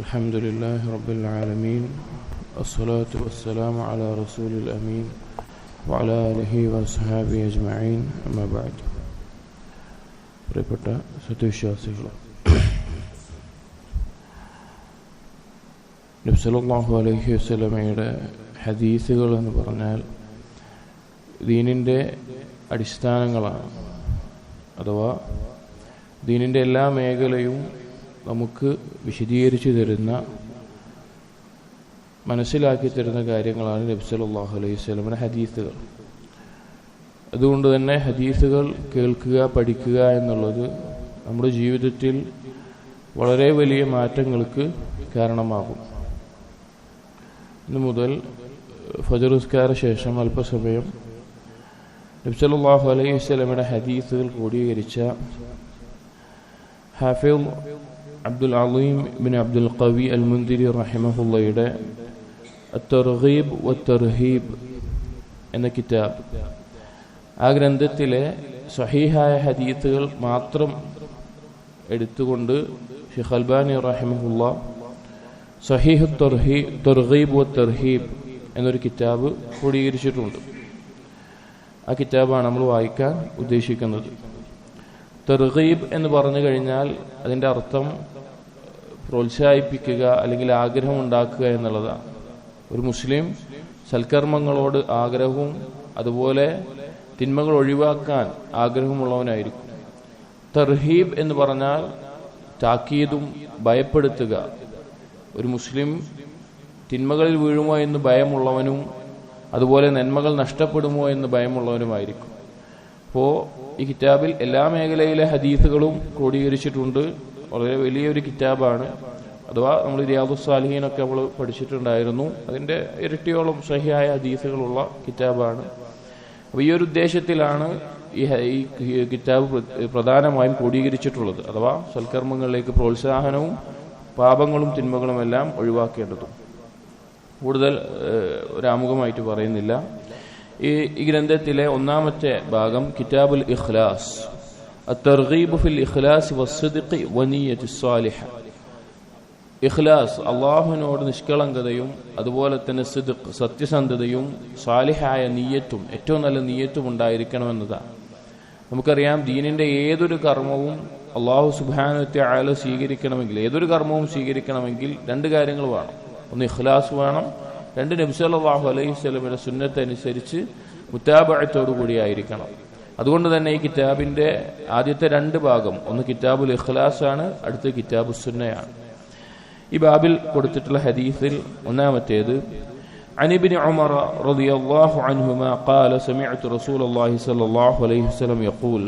الحمد لله رب العالمين الصلاة والسلام على رسول الأمين وعلى آله وأصحابه أجمعين أما بعد പ്രിയപ്പെട്ട സത്യവിശ്വാസികൾ നബ്സലാഹു അലൈഹി വസ്ലമയുടെ ഹദീസുകൾ എന്ന് പറഞ്ഞാൽ ദീനിൻ്റെ അടിസ്ഥാനങ്ങളാണ് അഥവാ ദീനിൻ്റെ എല്ലാ മേഖലയും നമുക്ക് വിശദീകരിച്ചു തരുന്ന മനസ്സിലാക്കി തരുന്ന കാര്യങ്ങളാണ് നബ്സലാഹു അലൈഹി സ്വലമിന്റെ ഹദീസുകൾ. അതുകൊണ്ട് തന്നെ ഹദീസുകൾ കേൾക്കുക പഠിക്കുക എന്നുള്ളത് നമ്മുടെ ജീവിതത്തിൽ വളരെ വലിയ മാറ്റങ്ങൾക്ക് കാരണമാകും. ഇന്ന് മുതൽ ഫജറുസ്കാര ശേഷം അല്പസമയം നബ്സലാഹു അലൈഹി സ്വലമിയുടെ ഹദീസുകൾ ക്രോഡീകരിച്ച Hafiz Abdul Aleem bin Abdul Qawi al Mundhiri റഹിമഹുള്ളയുടെ തർഹീബ് വ തർഹീബ് എന്ന കിതാബ്. ആ ഗ്രന്ഥത്തിലെ സഹീഹായ ഹദീത്തുകൾ മാത്രം എടുത്തുകൊണ്ട് ഷെയ്ഖ് അൽബാനി റഹിമഹുള്ള സഹീഹ് തർഹീ തർഹീബ് വ തർഹീബ് എന്നൊരു കിതാബ് ക്രോഡീകരിച്ചിട്ടുണ്ട്. ആ കിതാബാണ് നമ്മൾ വായിക്കാൻ ഉദ്ദേശിക്കുന്നത്. തെർഗീബ് എന്ന് പറഞ്ഞു കഴിഞ്ഞാൽ അതിന്റെ അർത്ഥം പ്രോത്സാഹിപ്പിക്കുക അല്ലെങ്കിൽ ആഗ്രഹം ഉണ്ടാക്കുക എന്നുള്ളതാണ്. ഒരു മുസ്ലിം സൽക്കർമ്മങ്ങളോട് ആഗ്രഹവും അതുപോലെ തിന്മകൾ ഒഴിവാക്കാൻ ആഗ്രഹമുള്ളവനായിരിക്കും. തർഹീബ് എന്ന് പറഞ്ഞാൽ താക്കീതും ഭയപ്പെടുത്തുക. ഒരു മുസ്ലിം തിന്മകളിൽ വീഴുമോ എന്ന് ഭയമുള്ളവനും അതുപോലെ നന്മകൾ നഷ്ടപ്പെടുമോ എന്ന് ഭയമുള്ളവനുമായിരിക്കും. അപ്പോൾ ഈ കിതാബിൽ എല്ലാ മേഖലയിലെ ഹദീസുകളും ക്രോഡീകരിച്ചിട്ടുണ്ട്. വളരെ വലിയൊരു കിതാബാണ്. അഥവാ നമ്മൾ റിയാദു സാലിഹീനൊക്കെ നമ്മൾ പഠിച്ചിട്ടുണ്ടായിരുന്നു. അതിന്റെ ഇരട്ടിയോളം സഹിയായ ഹദീസുകളുള്ള കിതാബാണ്. അപ്പോൾ ഈ ഒരു ഉദ്ദേശത്തിലാണ് ഈ ഈ കിതാബ് പ്രധാനമായും ക്രോഡീകരിച്ചിട്ടുള്ളത്. അഥവാ സൽക്കർമ്മങ്ങളിലേക്ക് പ്രോത്സാഹനവും പാപങ്ങളും തിന്മകളും എല്ലാം ഒഴിവാക്കേണ്ടതും. കൂടുതൽ ഒരാമുഖമായിട്ട് പറയുന്നില്ല. ഈ ഈ ഗ്രന്ഥത്തിലെ ഒന്നാമത്തെ ഭാഗം കിതാബുൽ ഇഖ്ലാസ് الترغيب في الإخلاص والصدق ونية الصالحة ഇഖ്ലാസ് അള്ളാഹുവിനോട് നിഷ്കളങ്കതയും അതുപോലെ തന്നെ സിദുഖ് സത്യസന്ധതയും സാലിഹായ നീയത്തും ഏറ്റവും നല്ല നീയത്തും ഉണ്ടായിരിക്കണമെന്നതാണ് നമുക്കറിയാം ദീനിന്റെ ഏതൊരു കർമ്മവും അള്ളാഹു സുബാനത്തെ ആല സ്വീകരിക്കണമെങ്കിൽ ഏതൊരു കർമ്മവും സ്വീകരിക്കണമെങ്കിൽ രണ്ട് കാര്യങ്ങൾ വേണം ഒന്ന് ഇഖ്ലാസ് വേണം രണ്ട് നബ്സല്ലാഹു അലൈഹി സ്വലമിന്റെ സുന്നത്ത് അനുസരിച്ച് മുത്താബഴത്തോടു കൂടിയായിരിക്കണം അതുകൊണ്ട് തന്നെ ഈ കിതാബിന്റെ ആദ്യത്തെ രണ്ട് ഭാഗം ഒന്ന് കിതാബുൽ ഇഖ്ലാസ് ആണ് അടുത്ത കിതാബു സുന്നയാണ് ഈ ബാബിൽ കൊടുത്തിട്ടുള്ള ഹദീസിൽ ഒന്നാമത്തേത് عن ابن عمر رضي الله عنهما قال سمعت رسول الله صلى الله عليه وسلم يقول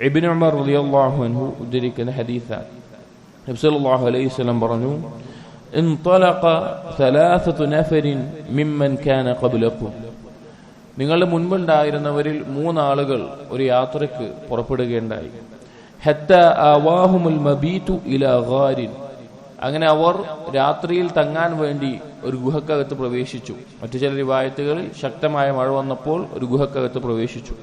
ابن عمر رضي الله عنه ഉദ്ധരിക്കുന്ന ഹദീസാണ് നബി സല്ലല്ലാഹു അലൈഹി വസല്ലം പറഞ്ഞു انطلق ثلاثة نفر ممن كان قبلكم നിങ്ങളുടെ മുൻപുണ്ടായിരുന്നവരിൽ മൂന്നാളുകൾ ഒരു യാത്രയ്ക്ക് പുറപ്പെടുകയുണ്ടായി ഹത്ത ആവാഹുമുൽ മബീതു ഇല ഗാരിൻ അങ്ങനെ അവർ രാത്രിയിൽ തങ്ങാൻ വേണ്ടി ഒരു ഗുഹക്കകത്ത് പ്രവേശിച്ചു മറ്റു ചില റിവായത്തുകളിൽ ശക്തമായ മഴ വന്നപ്പോൾ ഒരു ഗുഹക്കകത്ത് പ്രവേശിച്ചു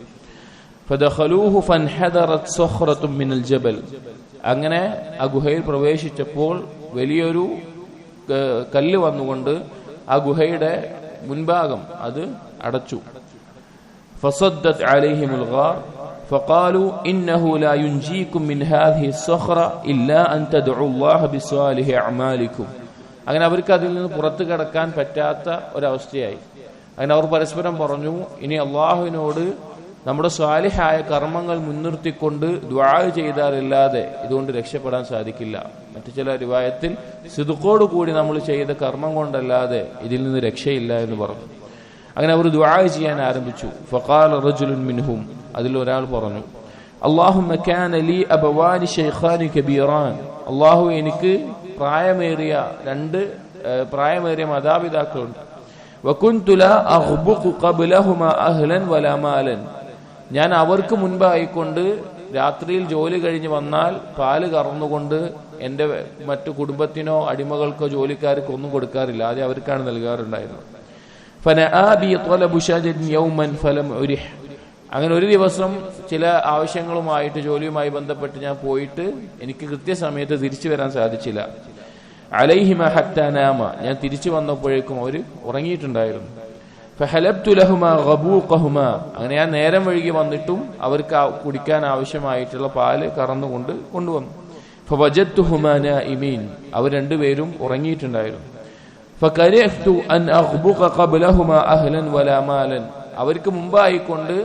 മിനൽ ജബൽ അങ്ങനെ ആ ഗുഹയിൽ പ്രവേശിച്ചപ്പോൾ വലിയൊരു കല്ല് വന്നുകൊണ്ട് ആ ഗുഹയുടെ മുൻഭാഗം അത് അടച്ചു ഫസദ്ദത് അലൈഹിമുൽ ഗാർ فقالوا إنه لا ينجيكم من هذه الصخرة إلا أن تدعوا الله بصالح أعمالكم അങ്ങനെ അവർക്ക് അതിൽ നിന്ന് പുറത്തു കടക്കാൻ പറ്റാത്ത ഒരവസ്ഥയായി അങ്ങനെ അവർ പരസ്പരം പറഞ്ഞു ഇനി അള്ളാഹുവിനോട് നമ്മുടെ സ്വാലിഹായ കർമ്മങ്ങൾ മുൻനിർത്തിക്കൊണ്ട് ദ്വാ ചെയ്താലല്ലാതെ ഇതുകൊണ്ട് രക്ഷപ്പെടാൻ സാധിക്കില്ല. മറ്റു ചില രൂപായത്തിൽ സിതുക്കോട് കൂടി നമ്മൾ ചെയ്ത കർമ്മം കൊണ്ടല്ലാതെ ഇതിൽ നിന്ന് രക്ഷയില്ല എന്ന് പറഞ്ഞു. അങ്ങനെ അവർ ദ്വാ ചെയ്യാൻ ആരംഭിച്ചു. ഫഖാൽ റജുലുൻ മിൻഹും. അതിൽ ഒരാൾ പറഞ്ഞു അള്ളാഹു ലി അബവാനി ഷൈഖാനി കബീറാൻ. അള്ളാഹു എനിക്ക് പ്രായമേറിയ രണ്ട് പ്രായമേറിയ മാതാപിതാക്കളുണ്ട്. വകുന്തുല അഹ്ബുഖു ഖബ്ലഹുമ അഹ്ലൻ വലാ മാലൻ. ഞാൻ അവർക്ക് മുൻപായിക്കൊണ്ട് രാത്രിയിൽ ജോലി കഴിഞ്ഞ് വന്നാൽ പാൽ കറന്നുകൊണ്ട് എന്റെ മറ്റു കുടുംബത്തിനോ അടിമകൾക്കോ ജോലിക്കാർക്കോ ഒന്നും കൊടുക്കാറില്ല. ആദ്യം അവർക്കാണ് നൽകാറുണ്ടായിരുന്നത്. അങ്ങനെ ഒരു ദിവസം ചില ആവശ്യങ്ങളുമായിട്ട് ജോലിയുമായി ബന്ധപ്പെട്ട് ഞാൻ പോയിട്ട് എനിക്ക് കൃത്യസമയത്ത് തിരിച്ചു വരാൻ സാധിച്ചില്ല. അലൈഹിമ ഹത്താനാമ ഞാൻ തിരിച്ചു വന്നപ്പോഴേക്കും അവർ ഉറങ്ങിയിട്ടുണ്ടായിരുന്നു. ഫഹലബ്തു ലഹുമ ഖബൂഖഹുമ അങ്ങനെ ഞാൻ നേരം വഴുകി വന്നിട്ടും അവർക്ക് കുടിക്കാൻ ആവശ്യമായിട്ടുള്ള പാൽ കറന്നുകൊണ്ട് കൊണ്ടുവന്നു. ഫവജത്തുഹുമ നായിമീൻ അവർ രണ്ടുപേരും ഉറങ്ങിയിട്ടുണ്ടായിരുന്നു. ഫകരഹ്തു അൻ അഖ്ബുഖ ഖബ്ലഹുമ അഹ്ലൻ വലാ മാലൻ. അവർക്ക് മുമ്പായിക്കൊണ്ട്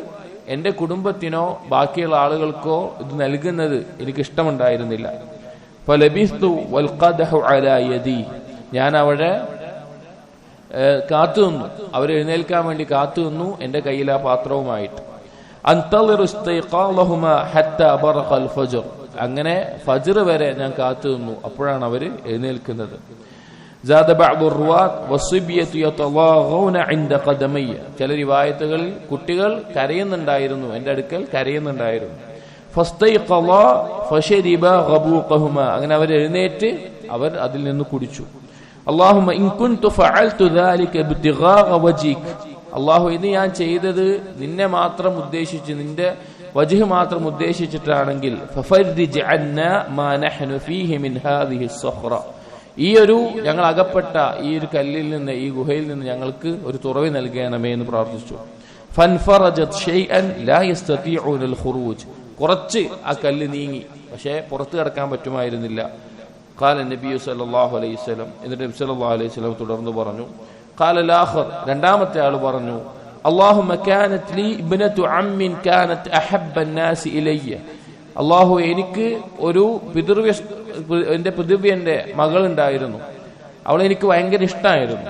എന്റെ കുടുംബത്തിനോ ബാക്കിയുള്ള ആളുകൾക്കോ ഇത് നൽകുന്നത് എനിക്ക് ഇഷ്ടമുണ്ടായിരുന്നില്ല ഫലബിസ്തു വൽഖദഹു അലാ യദി. ഞാൻ അവിടെ കാത്തു നിന്നു അവർ എഴുന്നേൽക്കാൻ വേണ്ടി കാത്തു നിന്നു എന്റെ കയ്യിൽ ആ പാത്രവുമായിട്ട്. അങ്ങനെ ഫജർ വരെ ഞാൻ കാത്തു നിന്നു അപ്പോഴാണ് അവർ എഴുന്നേൽക്കുന്നത്. ചില റിവായത്തുകൾ കുട്ടികൾ കരയുന്നുണ്ടായിരുന്നു. എന്റെ അടുക്കൽ കരയുന്നുണ്ടായിരുന്നു. അങ്ങനെ അവർ എഴുന്നേറ്റ് അവർ അതിൽ നിന്ന് കുടിച്ചു. അള്ളാഹുമ അള്ളാഹു ഇത് ഞാൻ ചെയ്തത് നിന്നെ മാത്രം ഉദ്ദേശിച്ച് നിന്റെ വജുഹ് മാത്രം ഉദ്ദേശിച്ചിട്ടാണെങ്കിൽ ഈ ഒരു ഞങ്ങൾ അകപ്പെട്ട ഈ ഒരു കല്ലിൽ നിന്ന് ഈ ഗുഹയിൽ നിന്ന് ഞങ്ങൾക്ക് ഒരു തുറവി നൽകണമേ എന്ന് പ്രാർത്ഥിച്ചു. കുറച്ച് ആ കല്ല് നീങ്ങി. പക്ഷേ പുറത്തു കിടക്കാൻ പറ്റുമായിരുന്നില്ല. قال النبي صلى الله عليه وسلم എന്നിട്ട് നബി സല്ലല്ലാഹു അലൈഹി വസല്ലം തുടർന്ന് പറഞ്ഞു قال الاخر രണ്ടാമത്തെ ആൾ പറഞ്ഞു اللهم كانت لي ابنه عم كانت احب الناس الي അള്ളാഹു എനിക്ക് ഒരു പിതൃവ്യ എന്റെ പിതൃവ്യന്റെ മകളുണ്ടായിരുന്നു അവളെ എനിക്ക് ഭയങ്കര ഇഷ്ടമായിരുന്നു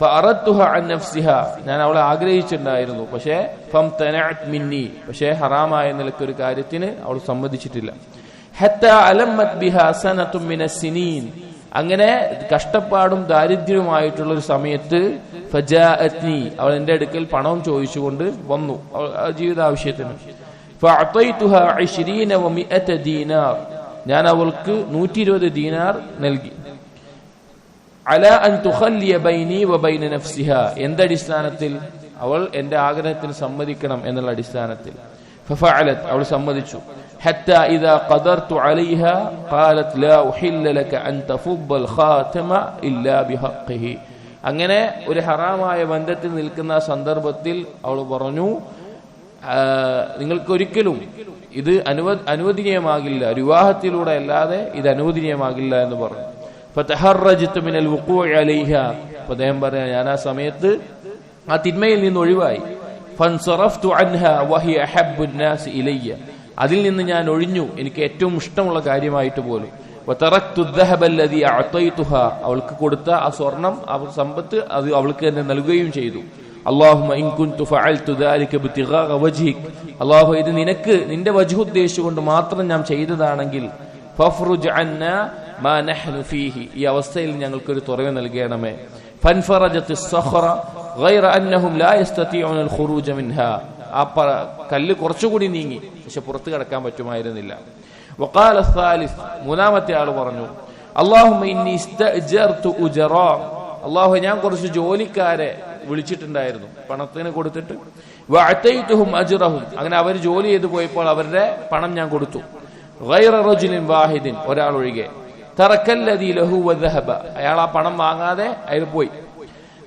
ഫഅറത്തുഹ അൻ നഫ്സിഹ ഞാൻ അവളെ ആഗ്രഹിച്ചിട്ടുണ്ടായിരുന്നു പക്ഷേ ഫം തനഅത് മിന്നി പക്ഷേ ഹറാമായ നിലക്കൊരു കാര്യത്തിന് അവൾ സമ്മതിച്ചിട്ടില്ല അങ്ങനെ കഷ്ടപ്പാടും ദാരിദ്ര്യവുമായിട്ടുള്ള ഒരു സമയത്ത് ഫജാഅത്നി അവൾ എന്റെ അടുക്കൽ പണവും ചോദിച്ചുകൊണ്ട് വന്നു ജീവിതാവശ്യത്തിന്. ദീനാർ. ഞാൻ അവൾക്ക് നൂറ്റി ഇരുപത് ദീനാർ നൽകി. അല അൻ തുഹല്യ ബൈനി അവൾ എന്റെ ആഗ്രഹത്തിന് സമ്മതിക്കണം എന്നുള്ള അടിസ്ഥാനത്തിൽ. അവൾ സമ്മതിച്ചു. حتى إذا قدرت عليها قالت لا أحل لك أن تفض الخاتم إلا بحقه അങ്ങനെ ഒരു ഹറാമായ ബന്ധത്തിൽ നിൽക്കുന്ന സന്ദർഭത്തിൽ അവൾ പറഞ്ഞു ആ, നിങ്ങൾക്കൊരിക്കലും ഇത് അനുവ അനുവദനീയമാകില്ല വിവാഹത്തിലൂടെ അല്ലാതെ ഇത് അനുവദനീയമാകില്ല എന്ന് പറഞ്ഞു ഫതഹറജ്തു മിനൽ വുഖൂഇ അലൈഹ അപ്പൊ അദ്ദേഹം പറയാ ഞാൻ ആ സമയത്ത് ആ തിന്മയിൽ നിന്ന് ഒഴിവായി ഫൻസറഫ്തു അൻഹ വഹി അഹബ്ബു الناس ഇലയ്യ അതിൽ നിന്ന് ഞാൻ ഒഴിഞ്ഞു. എനിക്ക് ഏറ്റവും ഇഷ്ടമുള്ള കാര്യമായിട്ട് പോലെ. അവൾക്ക് കൊടുത്ത ആ സ്വർണം അവർ സമ്പത്ത് അത് അവൾക്ക് തന്നെ നൽകുകയും ചെയ്തു. അള്ളാഹു ഇത് നിനക്ക് നിന്റെ വജു ഉദ്ദേശിച്ചുകൊണ്ട് മാത്രം ഞാൻ ചെയ്തതാണെങ്കിൽ ഈ അവസ്ഥയിൽ ഞങ്ങൾക്കൊരു തുറവ് നൽകണമേ. ഫൻഫറജത്ത് ആ കല്ല് കുറച്ചുകൂടി നീങ്ങി. പക്ഷെ പുറത്തു കിടക്കാൻ പറ്റുമായിരുന്നില്ല. വക്കാല സാലിസ് മൂന്നാമത്തെ ആൾ പറഞ്ഞു അള്ളാഹു ഞാൻ കുറച്ച് ജോലിക്കാരെ വിളിച്ചിട്ടുണ്ടായിരുന്നു പണത്തിന് കൊടുത്തിട്ട്. അറ്റയിത്തുഹും അജുറഹും. അങ്ങനെ അവർ ജോലി ചെയ്തു പോയപ്പോൾ അവരുടെ പണം ഞാൻ കൊടുത്തു. റജുലിൻ വാഹിദിൻ ഒരാൾ ഒഴികെ തറക്കല്ലതി ലഹു വദഹബ അയാൾ ആ പണം വാങ്ങാതെ അയാൾ പോയി.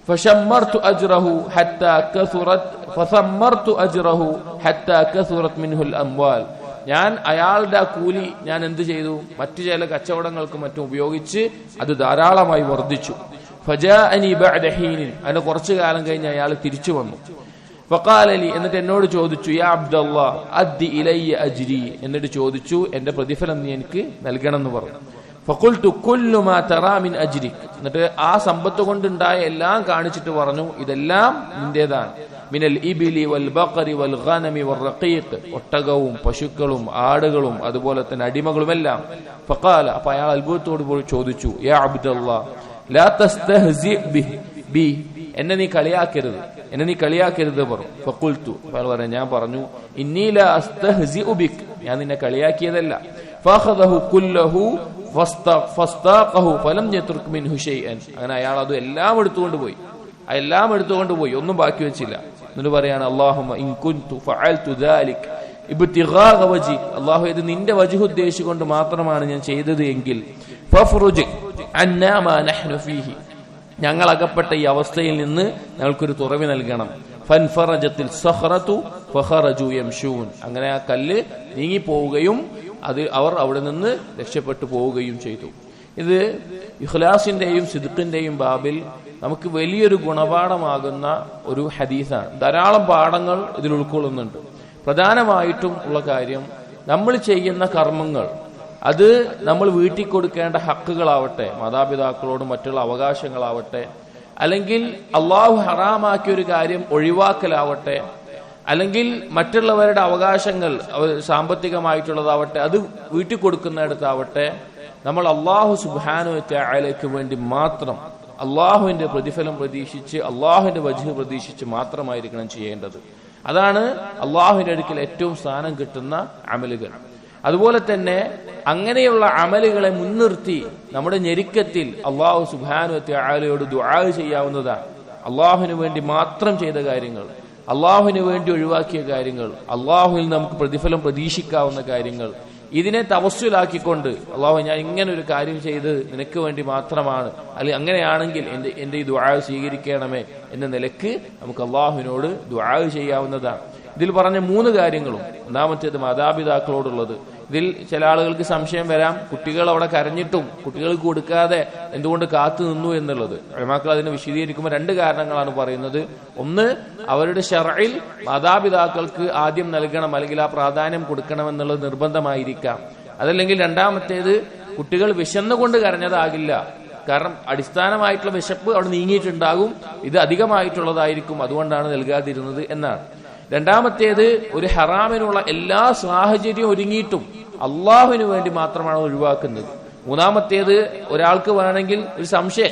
فشمرت أجره حتى كثرت فثمرت أجره حتى كثرت منه الأموال ഞാൻ അയാളുടെ ആ കൂലി ഞാൻ എന്ത് ചെയ്തു മറ്റു ചില കച്ചവടങ്ങൾക്കും മറ്റും ഉപയോഗിച്ച് അത് ധാരാളമായി വർദ്ധിച്ചു ഫജാഅനി ബഅദ ഹീനിൻ അതിന് കുറച്ചു കാലം കഴിഞ്ഞ് അയാൾ തിരിച്ചു വന്നു ഫഖാലലി എന്നിട്ട് എന്നോട് ചോദിച്ചു യാ അബ്ദല്ലാ അദ്ദി ഇലയ്യ അജ്രി എന്നിട്ട് ചോദിച്ചു എന്റെ പ്രതിഫലം നീ എനിക്ക് നൽകണം എന്ന് പറഞ്ഞു ഫഖുൽതു കുല്ലു മാ തറാ മിൻ അജ്രിക്. എന്നിട്ട് ആ സമ്പത്ത് കൊണ്ടുണ്ടായ എല്ലാം കാണിച്ചിട്ട് പറഞ്ഞു ഇതെല്ലാം നിന്റേതാണ്. മിനൽ ഇബിലി വൽ ബക്കറി വൽ ഖനമി വൽ റഖീഖ്. ഒട്ടകവും പശുക്കളും ആടുകളും അതുപോലെ തന്നെ അടിമകളും എല്ലാം ഫഖാല അപ്പോൾ അയാൾ അത്ഭുതത്തോട് പോയി ചോദിച്ചു യാ അബ്ദുല്ലാ ലാ തസ്തഹ്സി ബിഹി ബി എന്നെ നീ കളിയാക്കരുത്. എന്നെ നീ കളിയാക്കരുത് പറഞ്ഞു ഫക്കുൽത്തു അയാൾ പറഞ്ഞു ഞാൻ പറഞ്ഞു ഇന്നീല അസ്തഹ്സി ഉബിക് ഞാൻ നിന്നെ കളിയാക്കിയതല്ല. ഫഹദഹു കുല്ലഹു അങ്ങനെ അയാൾ അത് എല്ലാം എടുത്തുകൊണ്ട് പോയി. എല്ലാം എടുത്തുകൊണ്ട് പോയി. ഒന്നും ബാക്കി വെച്ചില്ല. എന്നിട്ട് പറയാണ് അള്ളാഹു ഇത് നിന്റെ വജുഹ് ഉദ്ദേശിച്ചുകൊണ്ട് മാത്രമാണ് ഞാൻ ചെയ്തത് എങ്കിൽ ഞങ്ങൾ അകപ്പെട്ട ഈ അവസ്ഥയിൽ നിന്ന് ഞങ്ങൾക്കൊരു തുറവി നൽകണം. ഫൻഫറജത്തിൽ അങ്ങനെ ആ കല്ല് നീങ്ങിപ്പോവുകയും അത് അവർ അവിടെ നിന്ന് രക്ഷപ്പെട്ടു പോവുകയും ചെയ്തു. ഇത് ഇഖ്ലാസിന്റെയും സിദ്ഖിന്റെയും ബാബിൽ നമുക്ക് വലിയൊരു ഗുണപാഠമാകുന്ന ഒരു ഹദീസാണ്. ധാരാളം പാഠങ്ങൾ ഇതിൽ ഉൾക്കൊള്ളുന്നുണ്ട്. പ്രധാനമായിട്ടും ഉള്ള കാര്യം നമ്മൾ ചെയ്യുന്ന കർമ്മങ്ങൾ അത് നമ്മൾ വീട്ടിൽ കൊടുക്കേണ്ട ഹക്കുകളാവട്ടെ മാതാപിതാക്കളോടും മറ്റുള്ള അവകാശങ്ങളാവട്ടെ അല്ലെങ്കിൽ അള്ളാഹു ഹറാമാക്കിയ ഒരു കാര്യം ഒഴിവാക്കലാവട്ടെ അല്ലെങ്കിൽ മറ്റുള്ളവരുടെ അവകാശങ്ങൾ സാമ്പത്തികമായിട്ടുള്ളതാവട്ടെ അത് വീട്ടിൽ കൊടുക്കുന്നിടത്താവട്ടെ നമ്മൾ അള്ളാഹു സുബാനു ത്യാലയ്ക്ക് വേണ്ടി മാത്രം അള്ളാഹുവിന്റെ പ്രതിഫലം പ്രതീക്ഷിച്ച് അള്ളാഹുവിന്റെ വജു പ്രതീക്ഷിച്ച് മാത്രമായിരിക്കണം ചെയ്യേണ്ടത്. അതാണ് അള്ളാഹുവിന്റെ അടുക്കൽ ഏറ്റവും സ്ഥാനം കിട്ടുന്ന അമലുകൾ. അതുപോലെ തന്നെ അങ്ങനെയുള്ള അമലുകളെ മുൻനിർത്തി നമ്മുടെ ഞെരുക്കത്തിൽ അള്ളാഹു സുബാനു ത്യാലയോട് ദുആ ചെയ്യാവുന്നതാണ്. അള്ളാഹുവിന് വേണ്ടി മാത്രം ചെയ്ത കാര്യങ്ങൾ. അള്ളാഹുവിന് വേണ്ടി ഒഴിവാക്കിയ കാര്യങ്ങൾ അള്ളാഹുവിൽ നമുക്ക് പ്രതിഫലം പ്രതീക്ഷിക്കാവുന്ന കാര്യങ്ങൾ ഇതിനെ തപസ്സിലാക്കിക്കൊണ്ട് അള്ളാഹു ഞാൻ ഇങ്ങനെ ഒരു കാര്യം ചെയ്ത് നിനക്ക് വേണ്ടി മാത്രമാണ് അല്ലെങ്കിൽ അങ്ങനെയാണെങ്കിൽ എന്റെ എന്റെ ഈ ദുആ സ്വീകരിക്കണമേ എന്ന നിലയ്ക്ക് നമുക്ക് അള്ളാഹുവിനോട് ദുആ ചെയ്യാവുന്നതാണ്. ഇതിൽ പറഞ്ഞ മൂന്ന് കാര്യങ്ങളും ഒന്നാമത്തേത് മാതാപിതാക്കളോടുള്ളത്. ഇതിൽ ചില ആളുകൾക്ക് സംശയം വരാം. കുട്ടികൾ അവിടെ കരഞ്ഞിട്ടും കുട്ടികൾക്ക് കൊടുക്കാതെ എന്തുകൊണ്ട് കാത്തു നിന്നു എന്നുള്ളത്. അഴിമാക്കൾ അതിനെ വിശദീകരിക്കുമ്പോൾ രണ്ട് കാരണങ്ങളാണ് പറയുന്നത്. ഒന്ന് അവരുടെ ഷറയിൽ മാതാപിതാക്കൾക്ക് ആദ്യം നൽകണം അല്ലെങ്കിൽ ആ പ്രാധാന്യം കൊടുക്കണം എന്നുള്ളത് നിർബന്ധമായിരിക്കാം. അതല്ലെങ്കിൽ രണ്ടാമത്തേത് കുട്ടികൾ വിശന്നുകൊണ്ട് കരഞ്ഞതാകില്ല. കാരണം അടിസ്ഥാനമായിട്ടുള്ള വിശപ്പ് അവിടെ നീങ്ങിയിട്ടുണ്ടാകും. ഇത് അധികമായിട്ടുള്ളതായിരിക്കും. അതുകൊണ്ടാണ് നൽകാതിരുന്നത് എന്നാണ്. രണ്ടാമത്തേത് ഒരു ഹറാമിനുള്ള എല്ലാ സാഹചര്യവും ഒരുങ്ങിയിട്ടും അള്ളാഹുവിന് വേണ്ടി മാത്രമാണ് ഒഴിവാക്കുന്നത്. മൂന്നാമത്തേത് ഒരാൾക്ക് വേണമെങ്കിൽ ഒരു സംശയം.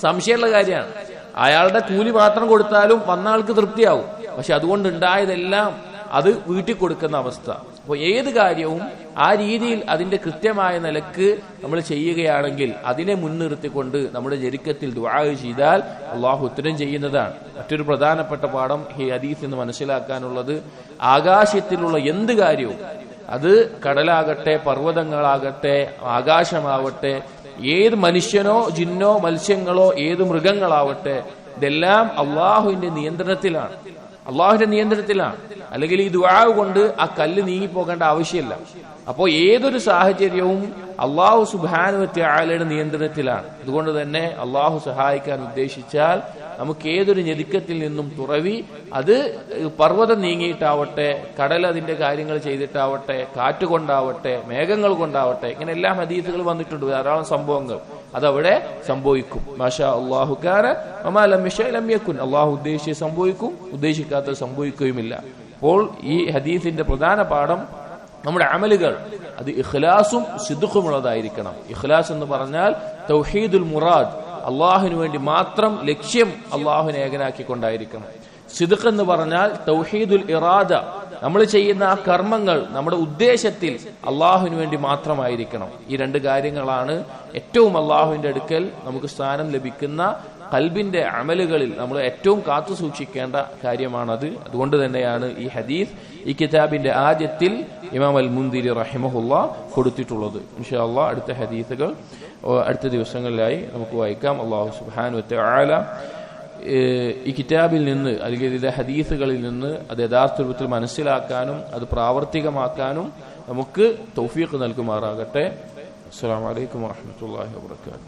സംശയമുള്ള കാര്യമാണ്. അയാളുടെ കൂലി മാത്രം കൊടുത്താലും വന്ന ആൾക്ക് തൃപ്തിയാവും. പക്ഷെ അതുകൊണ്ട് ഉണ്ടായതെല്ലാം അത് വീട്ടിൽ കൊടുക്കുന്ന അവസ്ഥ. അപ്പോൾ ഏത് കാര്യവും ആ രീതിയിൽ അതിന്റെ കൃത്യമായ നിലയ്ക്ക് നമ്മൾ ചെയ്യുകയാണെങ്കിൽ അതിനെ മുൻനിർത്തിക്കൊണ്ട് നമ്മുടെ ജരിക്കത്തിൽ ദുആ ചെയ്താൽ അള്ളാഹു ഉത്തരം ചെയ്യുന്നതാണ്. മറ്റൊരു പ്രധാനപ്പെട്ട പാഠം ഈ ഹദീസ് എന്ന് മനസ്സിലാക്കാനുള്ളത് ആകാശത്തിലുള്ള എന്ത് കാര്യവും അത് കടലാകട്ടെ പർവതങ്ങളാകട്ടെ ആകാശമാവട്ടെ ഏത് മനുഷ്യനോ ജിന്നോ മത്സ്യങ്ങളോ ഏത് മൃഗങ്ങളാവട്ടെ ഇതെല്ലാം അള്ളാഹുവിന്റെ നിയന്ത്രണത്തിലാണ്. അള്ളാഹുവിന്റെ നിയന്ത്രണത്തിലാണ്. അല്ലെങ്കിൽ ഈ ദുആ കൊണ്ട് ആ കല്ല് നീങ്ങിപ്പോകേണ്ട ആവശ്യമില്ല. അപ്പോൾ ഏതൊരു സാഹചര്യവും അള്ളാഹു സുബാനുവത്തെ ആലയുടെ നിയന്ത്രണത്തിലാണ്. അതുകൊണ്ട് തന്നെ അള്ളാഹു സഹായിക്കാൻ ഉദ്ദേശിച്ചാൽ നമുക്ക് ഏതൊരു ഞെരുക്കത്തിൽ നിന്നും തുറവി അത് പർവതം നീങ്ങിയിട്ടാവട്ടെ കടൽ അതിന്റെ കാര്യങ്ങൾ ചെയ്തിട്ടാവട്ടെ കാറ്റ് കൊണ്ടാവട്ടെ മേഘങ്ങൾ കൊണ്ടാവട്ടെ ഇങ്ങനെ എല്ലാ ഹദീസുകൾ വന്നിട്ടുണ്ട്. ധാരാളം സംഭവങ്ങൾ അതവിടെ സംഭവിക്കും. മാഷാ അള്ളാഹുക്കാര ലമ്യക്കുൻ അള്ളാഹു ഉദ്ദേശിച്ച് സംഭവിക്കും ഉദ്ദേശിക്കാത്തത് സംഭവിക്കുകയുമില്ല. അപ്പോൾ ഈ ഹദീസിന്റെ പ്രധാന പാഠം നമ്മുടെ അമലുകൾ. അത് ഇഖ്ലാസും സിദ്ഖുമുള്ളതായിരിക്കണം. ഇഖ്ലാസ് എന്ന് പറഞ്ഞാൽ തൗഹീദുൽ മുറാദ്. അള്ളാഹുവിന് വേണ്ടി മാത്രം ലക്ഷ്യം അള്ളാഹുവിനെ ഏകനാക്കിക്കൊണ്ടായിരിക്കണം. സിദ്ഖ് എന്ന് പറഞ്ഞാൽ തൗഹീദുൽ ഇറാദ. നമ്മൾ ചെയ്യുന്ന ആ കർമ്മങ്ങൾ നമ്മുടെ ഉദ്ദേശത്തിൽ അള്ളാഹുവിന് വേണ്ടി മാത്രമായിരിക്കണം. ഈ രണ്ട് കാര്യങ്ങളാണ് ഏറ്റവും അള്ളാഹുവിന്റെ അടുക്കൽ നമുക്ക് സ്ഥാനം ലഭിക്കുന്ന കൽബിന്റെ അമലുകളിൽ നമ്മൾ ഏറ്റവും കാത്തു സൂക്ഷിക്കേണ്ട കാര്യമാണത്. അതുകൊണ്ട് തന്നെയാണ് ഈ ഹദീസ് ഈ കിതാബിന്റെ ആദ്യത്തിൽ ഇമാം അൽ മുന്തിരി റഹിമഹുല്ല കൊടുത്തിട്ടുള്ളത്. ഇൻഷാ അള്ളാഹ് അടുത്ത ഹദീസുകൾ അടുത്ത ദിവസങ്ങളിലായി നമുക്ക് വായിക്കാം. അള്ളാഹു സുബാനു ആല ഈ കിതാബിൽ നിന്ന് അല്ലെങ്കിൽ ഹദീസുകളിൽ നിന്ന് അത് യഥാർത്ഥ രൂപത്തിൽ മനസ്സിലാക്കാനും അത് പ്രാവർത്തികമാക്കാനും നമുക്ക് തൗഫീഖ് നൽകുമാറാകട്ടെ. അസ്സാം വലൈക്കും വാഹമത്തല്ലാഹി വാബർക്കാത്തു